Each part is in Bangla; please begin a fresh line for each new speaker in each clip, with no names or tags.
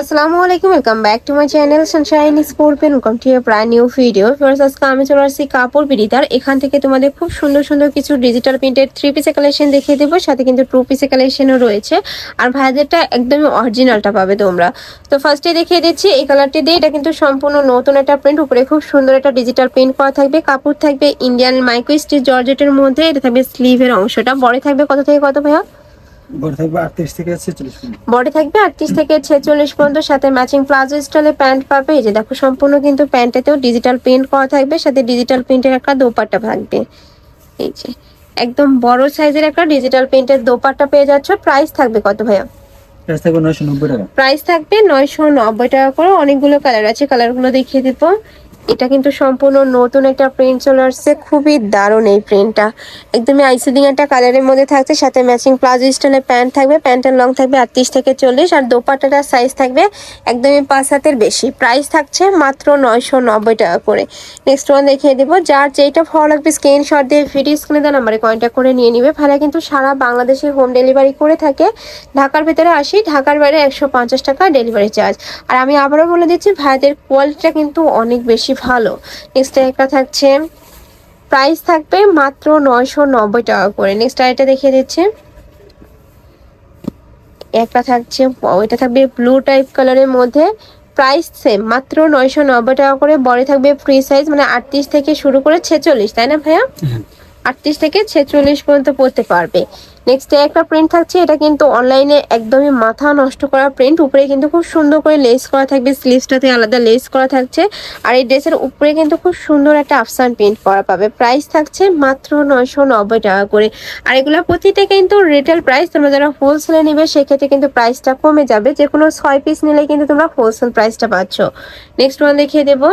আসসালামু আলাইকুম welcome back to my channel sunshine স্কোরপেন welcome to brand new video first আজকে আমি চলে আসছি কাপড় বিড়িদার এখান থেকে তোমাদের খুব সুন্দর সুন্দর কিছু ডিজিটাল প্রিন্টের থ্রি পিসের কালেকশন দেখিয়ে দেবো। সাথে কিন্তু টু পিসের কালেকশনও রয়েছে। আর ভাইদেরটা একদমই অরিজিনালটা পাবে তোমরা। তো ফার্স্টে দেখিয়ে দিচ্ছি, এই কালারটি দিয়ে এটা কিন্তু সম্পূর্ণ নতুন একটা প্রিন্ট উপরে খুব সুন্দর একটা ডিজিটাল প্রিন্ট করা থাকবে। কাপড় থাকবে ইন্ডিয়ান মাইক্রো স্টিচ জর্জেটের মধ্যে। এটা থাকবে স্লিভের অংশটা। বড় থাকবে কত থেকে কত ভাইয়া?
বড় থাকবে আটত্রিশ থেকে ছেচল্লিশ মিনিট
বডি থাকবে আটত্রিশ থেকে ছেচল্লিশ পর্যন্ত সাথে ম্যাচিং প্লাজো স্টাইলে প্যান্ট পাবে। এই যে দেখো সম্পূর্ণ কিন্তু প্যান্টেতেও ডিজিটাল প্রিন্ট করা থাকবে সাথে ডিজিটাল প্রিন্টের একটা দোপাট্টা থাকবে। এই যে একদম বড় সাইজের একটা ডিজিটাল প্রিন্টের দোপাট্টা পেয়ে যাচ্ছ। প্রাইস থাকবে কত ভাইয়া?
প্রাইস থাকবে নয়শো নব্বই টাকা।
প্রাইস থাকবে নয়শো নব্বই টাকা করে অনেকগুলো কালার আছে। কালারগুলো দেখিয়ে দিব। এটা কিন্তু সম্পূর্ণ নতুন একটা প্রিন্ট চলে আসছে। খুবই দারুণ এই প্রিন্টটা একদমই আইসিডিং একটা কালারের মধ্যে থাকছে, সাথে ম্যাচিং প্লাজো স্টাইলের প্যান্ট থাকবে প্যান্টের লং থাকবে আটত্রিশ থেকে চল্লিশ, আর দোপাট্টাটার সাইজ থাকবে একদমই পাঁচ হাতের বেশি। প্রাইস থাকছে মাত্র নয়শো নব্বই টাকা করে। নেক্সট ওয়ান দেখিয়ে দেবো। যার যেটা ভালো লাগবে স্ক্রিনশট দিয়ে ভিডিও স্ক্রিনে দেওয়া নাম্বারে কন্ট্যাক্ট করে নিয়ে নিবে। ভাড়া কিন্তু সারা বাংলাদেশে হোম ডেলিভারি করে থাকে। ঢাকার ভেতরে আসি, ঢাকার বাইরে একশো পঞ্চাশ টাকা ডেলিভারি চার্জ আর আমি আবারও বলে দিচ্ছি, ভাইদের কোয়ালিটিটা কিন্তু অনেক বেশি ভালো। নেক্সট একটা থাকছে প্রাইস থাকবে মাত্র নয়শো নব্বই টাকা করে। নেক্সট আরেকটা দেখিয়ে দিচ্ছে। একটা থাকছে ওইটা থাকবে ব্লু টাইপ কালারের মধ্যে। প্রাইস সেম মাত্র নয়শো নব্বই টাকা করে। বড় থাকবে ফ্রি সাইজ মানে আটত্রিশ থেকে শুরু করে ছেচল্লিশ, তাই না ভাইয়া? আটত্রিশ থেকে ছেচল্লিশ পর্যন্ত পড়তে পারবে। নেক্সট একটা প্রিন্ট থাকছে, এটা কিন্তু অনলাইনে একদমই মাথা নষ্ট করা প্রিন্ট উপরে কিন্তু খুব সুন্দর করে লেস করা থাকবে স্লিভসটাতে আলাদা লেস করা থাকছে। আর এই ড্রেসের উপরে কিন্তু খুব সুন্দর একটা আফসান প্রিন্ট করা পাবে। প্রাইস থাকছে মাত্র নয়শো নব্বই টাকা করে। আর এগুলো প্রতিটা কিন্তু রিটেল প্রাইস তোমরা যারা হোলসেলে নেবে, সেক্ষেত্রে কিন্তু প্রাইসটা কমে যাবে। যে কোনো ছয় পিস নিলে কিন্তু তোমরা হোলসেল প্রাইসটা পাচ্ছ। নেক্সট ওয়ান দেখিয়ে দেবো।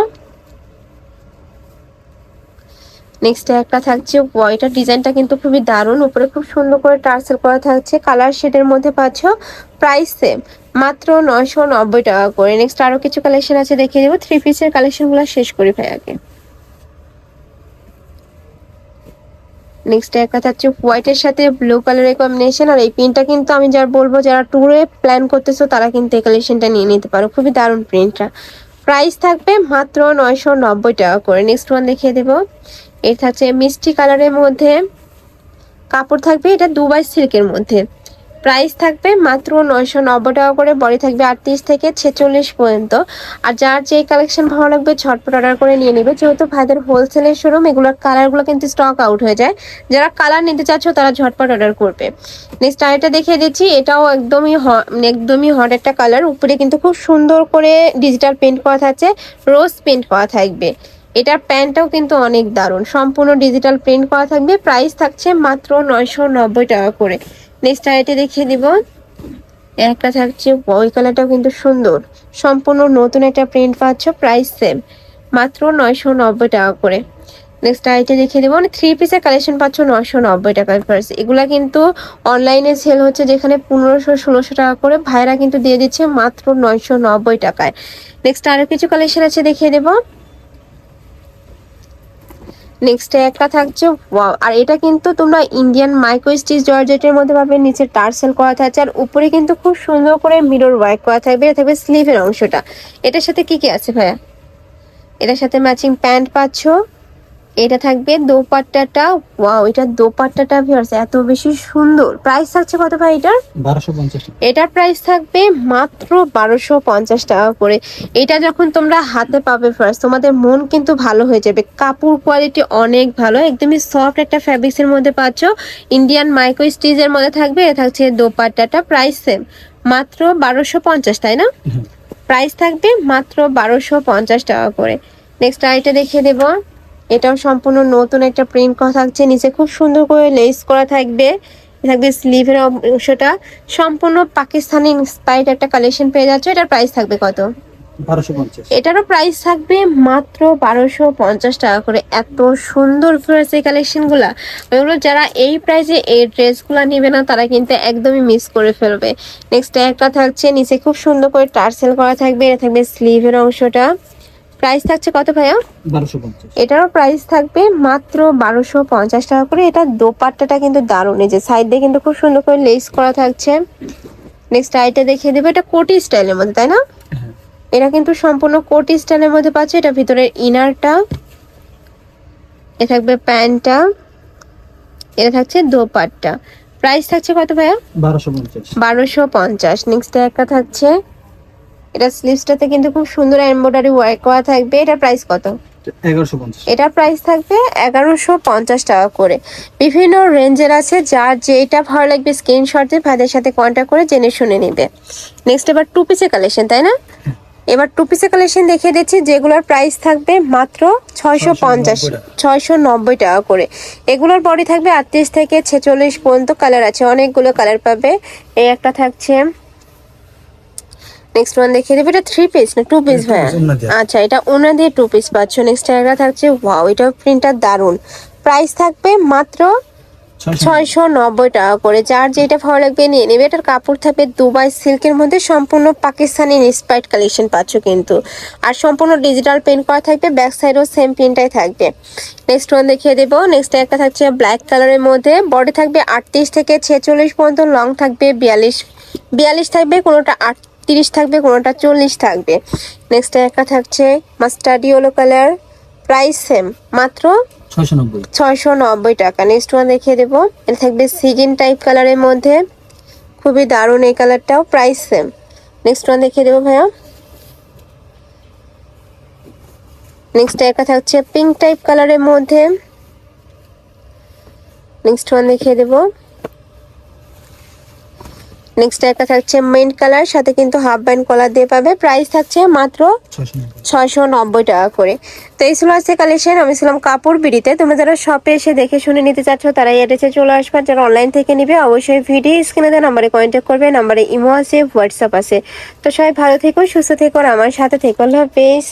নেক্সট একটা থাকছে ওয়াইটার ডিজাইনটা কিন্তু খুবই দারুণ। উপরে খুব সুন্দর করে টার্সেল করা থাকছে। কালার শেডের মধ্যে পাচ্ছ প্রাইস সেম মাত্র নয়শো নব্বই টাকা করে। নেক্সট আরও কিছু কালেকশন আছে, দেখিয়ে দেবো। থ্রি পিসের কালেকশনগুলো শেষ করি ভাই আগে। নেক্সট একটা থাকছে হোয়াইটের সাথে ব্লু কালারের কম্বিনেশন আর এই পিনটা কিন্তু আমি যার বলব, যারা ট্যুরে প্ল্যান করতেছো, তারা কিন্তু এই কালেকশনটা নিয়ে নিতে পারো। খুবই দারুণ প্রিন্টটা প্রাইস থাকবে মাত্র নয়শো নব্বই টাকা করে। নেক্সট ওয়ান দেখিয়ে দেবো। এর থাকছে মিষ্টি কালারের মধ্যে কাপড় থাকবে, এটা দুবাই সিল্কের মধ্যে। প্রাইস থাকবে মাত্র নয়শো নব্বই টাকা করে, বডি থাকবে আটত্রিশ থেকে ছেচল্লিশ পর্যন্ত। আর যার যে কালেকশন ভালো লাগবে ঝটপট অর্ডার করে নিয়ে নেবে। যেহেতু ভাইদের হোলসেলের শোরুম এগুলোর কালারগুলো কিন্তু স্টক আউট হয়ে যায়। যারা কালার নিতে চাচ্ছ, তারা ঝটপট অর্ডার করবে। নেক্সট আরেকটা দেখিয়ে দিচ্ছি, এটাও একদমই একদমই হট একটা কালার উপরে কিন্তু খুব সুন্দর করে ডিজিটাল পেন্ট করা থাকছে রোজ পেন্ট করা থাকবে। এটার প্যান্টটাও কিন্তু অনেক দারুণ। সম্পূর্ণ ডিজিটাল প্রিন্ট করা থাকবে। প্রাইস থাকছে মাত্র নয়শো নব্বই টাকা করে। নেক্সট আইটে দেখিয়ে দিব। একটা থাকছে ওই কালারটাও কিন্তু সুন্দর। সম্পূর্ণ নতুন একটা প্রিন্ট পাচ্ছ প্রাইস সেম মাত্র নয়শো নব্বই টাকা করে। নেক্সট আইটে দেখিয়ে দেবো। মানে থ্রি পিসের কালেকশন পাচ্ছ নয়শো নব্বই টাকার ফার্স এগুলা কিন্তু অনলাইনে সেল হচ্ছে যেখানে পনেরোশো, ষোলোশো টাকা করে। ভাইরা কিন্তু দিয়ে দিচ্ছে মাত্র নয়শো নব্বই টাকায়। নেক্সট আরও কিছু কালেকশন আছে দেখিয়ে দেবো। নেক্সট একটা থাকছে ওয়াও আর এটা কিন্তু তোমরা ইন্ডিয়ান মাইক্রো স্টিচ জর্জেটের মধ্যে পাবে, নিচে টার্সেল করা থাকছে, আর উপরে কিন্তু খুব সুন্দর করে মিরর ওয়ার্ক করা থাকবে, এটা থাকবে স্লিভের অংশটা। এটার সাথে কি কি আছে ভাইয়া? এটার সাথে ম্যাচিং প্যান্ট পাচ্ছ এটা থাকবে দোপাট্টাটা। ওয়াও এটা দোপাট্টাটা ভিউয়ার্স এত বেশি সুন্দর। প্রাইস থাকছে কত ভাই এটার?
বারোশো পঞ্চাশ টাকা।
এটার প্রাইস থাকবে মাত্র বারোশো পঞ্চাশ টাকা করে। এটা যখন তোমরা হাতে পাবে ফার্স্ট তোমাদের মন কিন্তু ভালো হয়ে যাবে। কাপড় কোয়ালিটি অনেক ভালো একদমই সফট একটা ফ্যাব্রিক্স এর মধ্যে পাচ্ছ। ইন্ডিয়ান মাইক্রো স্টিজের মধ্যে থাকবে এটা থাকছে দোপাট্টাটা প্রাইস সেম মাত্র বারোশো পঞ্চাশ তাই না? প্রাইস থাকবে মাত্র বারোশো পঞ্চাশ টাকা করে। নেক্সট আইটা দেখিয়ে দেবো। এটাও সম্পূর্ণ নতুন একটা প্রিন্ট করা থাকছে। নিচে খুব সুন্দর করে লেস করা থাকবে। থাকবে স্লিভের অংশটা। সম্পূর্ণ পাকিস্তানি ইন্সপায়ার্ড একটা কালেকশন পেয়ে যাচ্ছে। এটার প্রাইস থাকবে কত? এটারও প্রাইস থাকবে মাত্র বারোশো পঞ্চাশ টাকা করে। এত সুন্দর ফ্রেস এই কালেকশনগুলা ওইগুলো যারা এই প্রাইসে এই ড্রেসগুলো নেবে না তারা কিন্তু একদমই মিস করে ফেলবে। নেক্সট একটা থাকছে নিচে খুব সুন্দর করে টার্সেল করা থাকবে। এটা থাকবে স্লিভের অংশটা। প্রাইস থাকছে কত ভাইয়া? এটারও প্রাইস থাকবে মাত্র বারোশো পঞ্চাশ টাকা করে। এটা দোপাট্টাটা কিন্তু দারুণ। এই যে সাইড দিয়ে কিন্তু খুব সুন্দর করে লেস করা থাকছে। নেক্সট আইটা দেখিয়ে দেবো। এটা কোটি স্টাইলের মধ্যে তাই না?
হ্যাঁ।
এটা কিন্তু সম্পূর্ণ কোটি স্টাইলের মধ্যে পাচ্ছে। এটা ভিতরের ইনারটা এ থাকবে প্যান্টটা। এটা থাকছে দোপাট্টা। প্রাইস থাকছে কত ভাইয়া?
বারোশো পঞ্চাশ।
বারোশো পঞ্চাশ। নেক্সট একটা থাকছে এটা স্লিভসটাতে কিন্তু খুব সুন্দর এমব্রয়ডারি ওয়ার্ক করা থাকবে। এটা প্রাইস কত?
পঞ্চাশ।
প্রাইস থাকবে এগারোশো পঞ্চাশ টাকা করে। বিভিন্ন রেঞ্জের আছে যার যেটা ভালো লাগবে স্ক্রিনশট দিয়ে ভাইদের সাথে কন্ট্যাক্ট করে জেনে শুনে নেবে। নেক্সট এবার টু পিসের কালেকশন তাই না? এবার টু পিসের কালেকশন দেখিয়ে দিচ্ছি যেগুলোর প্রাইস থাকবে মাত্র ছয়শো পঞ্চাশ
690
ছয়শো নব্বই টাকা করে। এগুলোর বডি থাকবে আটত্রিশ থেকে ছেচল্লিশ পর্যন্ত কালার আছে। অনেকগুলো কালার পাবে। এই একটা থাকছে নেক্সট ওয়ান দেখিয়ে দেবে এটা থ্রি পিস না টু পিস ভাইয়া। আচ্ছা এটা ওনা দিয়ে টু পিস পাচ্ছ নেক্সট একটা থাকছে ওয়াও এটা প্রিন্টটা দারুণ প্রাইস থাকবে মাত্র ছয়শো নব্বই। টাকা করে। যার যেটা ভালো লাগবে নিয়ে নেবে। এটার কাপড় থাকবে দুবাই সিল্কের মধ্যে সম্পূর্ণ পাকিস্তানি ইন্সপায়ার্ড কালেকশন পাচ্ছ কিন্তু। আর সম্পূর্ণ ডিজিটাল প্রিন্ট করা থাকবে ব্যাক সাইডও সেম প্রিন্টটাই থাকবে। নেক্সট ওয়ান দেখিয়ে দেবো। নেক্সট একটা থাকছে ব্ল্যাক কালারের মধ্যে। বডি থাকবে আটত্রিশ থেকে ছেচল্লিশ পর্যন্ত লং থাকবে বিয়াল্লিশ। বিয়াল্লিশ থাকবে কোনোটা আটত্রিশ থাকবে কোনোটা চল্লিশ থাকবে। নেক্সট একটা থাকছে mustard yellow colour price same মাত্র
ছয়শো নব্বই।
ছয়শো নব্বই টাকা। নেক্সট ওয়ান দেখিয়ে দেবো। এটা থাকবে সিগিন টাইপ কালারের মধ্যে। খুবই দারুণ এই কালারটাও প্রাইস সেম নেক্সট ওয়ান দেখিয়ে দেবো ভাইয়া। নেক্সট একটা থাকছে পিঙ্ক টাইপ কালারের মধ্যে। নেক্সট ওয়ান দেখিয়ে দেবো। নেক্সট একটা থাকছে মেন্ট কালার সাথে কিন্তু হাফ ব্যান্ড কলার দিয়ে পাবে। প্রাইস থাকছে মাত্র
ছয়শো নব্বই
টাকা করে। তো এই ছিল আজকে কালেকশন আমি ছিলাম কাপড় বিড়িতে। তোমরা যারা শপে এসে দেখে শুনে নিতে চাচ্ছ, তারা এড্রেসে চলে আসবে। যারা অনলাইন থেকে নিবে, অবশ্যই ভিডিও স্ক্রিনে দেওয়া নাম্বারে কন্ট্যাক্ট করবে। নাম্বারে ইমো আছে হোয়াটসঅ্যাপ আছে। তো সবাই ভালো থেকো, সুস্থ থেকো আমার সাথে থেকো। আল্লাহ হাফেজ।